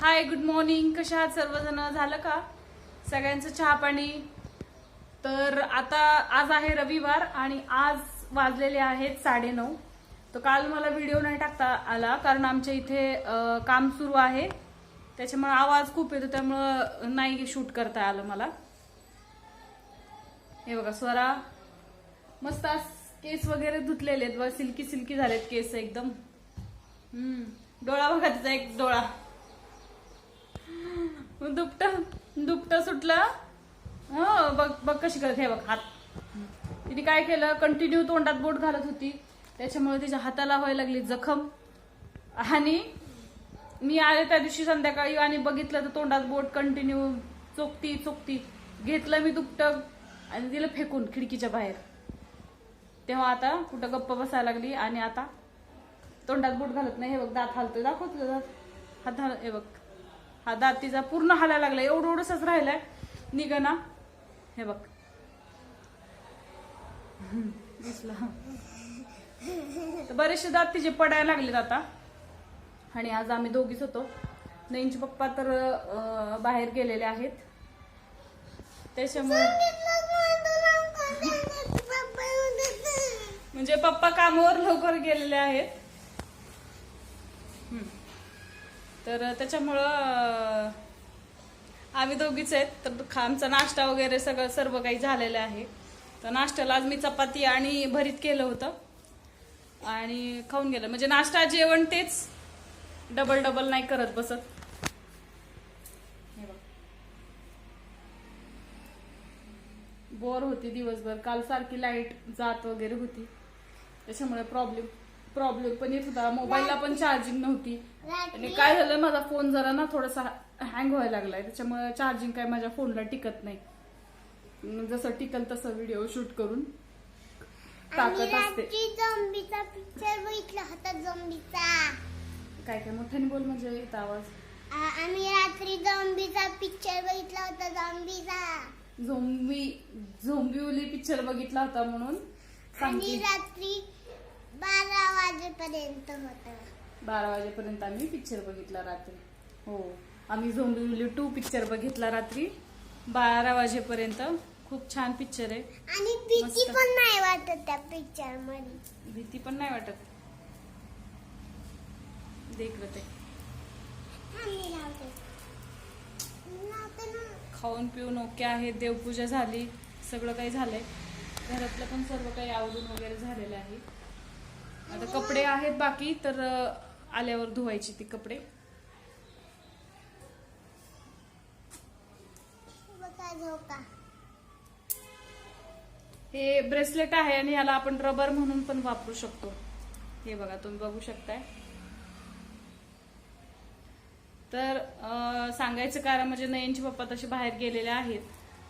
Hi good morning कशा आहात सर्वजण? झालं का? सगळ्यांचं चहा पाणी? तर आता आज आहे रविवार आणि आज वाजलेले आहेत साडेनऊ. तर काल मला व्हिडिओ नाही टाकता आला कारण आमच्या इथे काम सुरू आहे. त्याच्यामुळे आवाज खूप येतो त्यामुळं नाही शूट करता आलं मला. हे बघा स्वरा. मस्त आज केस वगैरे धुतलेले आहेत सिल्की सिल्की झालेत केस एकदम. हम्म. डोळा बघा तिचा एक डोळा. दुपट दुपट सुटलं. हो बघ बघ कशी करत. हे बघ हात. तिने काय केलं? कंटिन्यू तोंडात बोट घालत होती. त्याच्यामुळे तिच्या हाताला व्हायला लागली जखम. आणि मी आले त्या दिवशी संध्याकाळी आणि बघितलं तर तोंडात बोट कंटिन्यू चोकती चोकती. घेतलं मी दुपट आणि तिला फेकून खिडकीच्या बाहेर. तेव्हा आता कुठं गप्प बसायला लागली आणि आता तोंडात बोट घालत नाही. हे बघ दात हालतं दाखवतो दात. हात हाल हे बघ. हा दात तिचा पूर्ण हालायला लागला एवढं एवढंसच राहिलाय. निघना हे बघ. दिसला. बरेचसे दात तिचे पडायला लागलेत आता आणि आज आम्ही दोघीच होतो. नईनचे पप्पा तर बाहेर गेलेले आहेत. त्याच्यामुळे म्हणजे पप्पा कामावर लवकर गेलेले आहेत. हम्म. तर त्याच्यामुळं आम्ही दोघीच आहेत. तर आमचा नाश्ता वगैरे सगळं सर्व काही झालेलं आहे. तर नाश्त्याला आज मी चपाती आणि भरीत केलं होतं. आणि खाऊन गेलं. म्हणजे नाश्ता जेवण तेच. डबल डबल नाही करत बसत. बोर होती दिवसभर. काल सारखी लाइट जात वगैरे होती. त्याच्यामुळे प्रॉब्लेम प्रॉब्लेम पण येत होता मोबाईलला पण चार्जिंग नव्हती. आणि काय झालं माझा फोन जरा ना थोडासा हँग व्हायला लागलाय. त्याच्यामुळे चार्जिंग काय माझ्या फोनला टिकत नाही. जसं टिकल तसं व्हिडिओ शूट करून टाकत असते. पिक्चर बघितला होता काय काय मोठ्याने बोल म्हणजे येत आवाज. आम्ही रात्री झोंबीचा पिक्चर बघितला होता झोंबीचा झोंबी झोंबिवली पिक्चर बघितला होता म्हणून आणि रात्री बारा वाजेपर्यंत होता. बारा वाजेपर्यंत आम्ही पिक्चर बघितला रात्री. हो आम्ही झोंबिवली टू पिक्चर बघितला रात्री. बारा वाजेपर्यंत. खूप छान पिक्चर आहे. आणि भीती. पण नाही वाटत त्या पिक्चरमध्ये. भीती पण नाही वाटत. लावते. ना. खाऊन पिऊन ओके आहे. देवपूजा झाली. सगळं काही झालंय. घरातलं पण सर्व काही आवडून वगैरे झालेलं आहे. आता कपडे आहेत बाकी तर आल्यावर धुवायची ती कपडे. हे ब्रेसलेट आहे आणि याला आपण रबर म्हणून पण वापरू शकतो. हे बघा तुम्ही बघू शकताय. तर सांगायचं कारण म्हणजे नयनचे पप्पा तसे बाहेर गेलेले आहेत.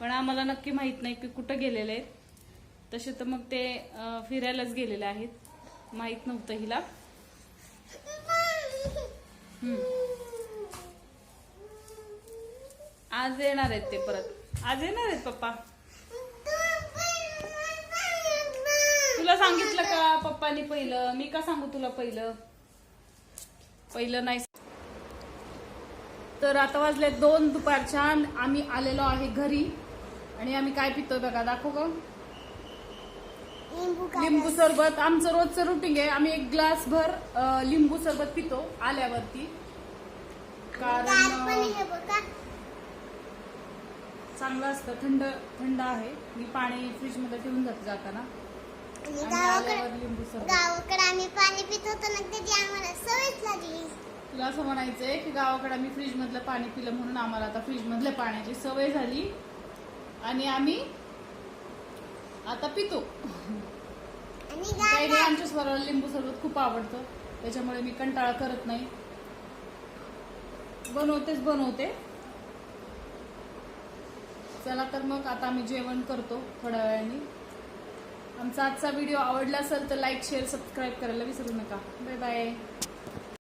पण आम्हाला नक्की माहीत नाही की कुठं गेलेले आहेत. तसे तर मग ते फिरायलाच गेलेले आहेत. माहीत नव्हतं हिला. हम्म. आज येणार आहेत ते परत. आज येणार आहेत पप्पा? तुला सांगितलं का पप्पानी पहिलं? मी का सांगू तुला पहिलं? पहिलं नाही तर आता वाजले दोन दुपारच्या. आम्ही आलेलो आहे घरी आणि आम्ही काय पितोय बघा दाखव का? लिंबू सरबत. आमचं रोजचं रुटीन आहे. आम्ही एक ग्लास भर लिंबू सरबत पितो आल्यावरती. कारण हे चांगलं असतं. थंड थंड आहे. मी पाणी फ्रीजमध्ये ठेवून जाते जाताना. गावाकडे आम्ही पाणी पित होतो ना त्याची आम्हाला सवयच लागली. तुला असं म्हणायचंय की गावाकडे आम्ही फ्रीज मधलं पाणी पिलं म्हणून आम्हाला आता फ्रीज मधल्या पाण्याची सवय झाली. आणि आम्ही आता पितो. काही आमच्या स्वराला लिंबू सरबत खूप आवडतं. त्याच्यामुळे मी कंटाळा करत नाही. बनवतेच बनवते. चला तर मग आता आम्ही जेवण करतो थोड्या वेळाने. आमचा आजचा व्हिडिओ आवडला असेल तर लाईक शेअर सबस्क्राईब करायला विसरू नका. Bye bye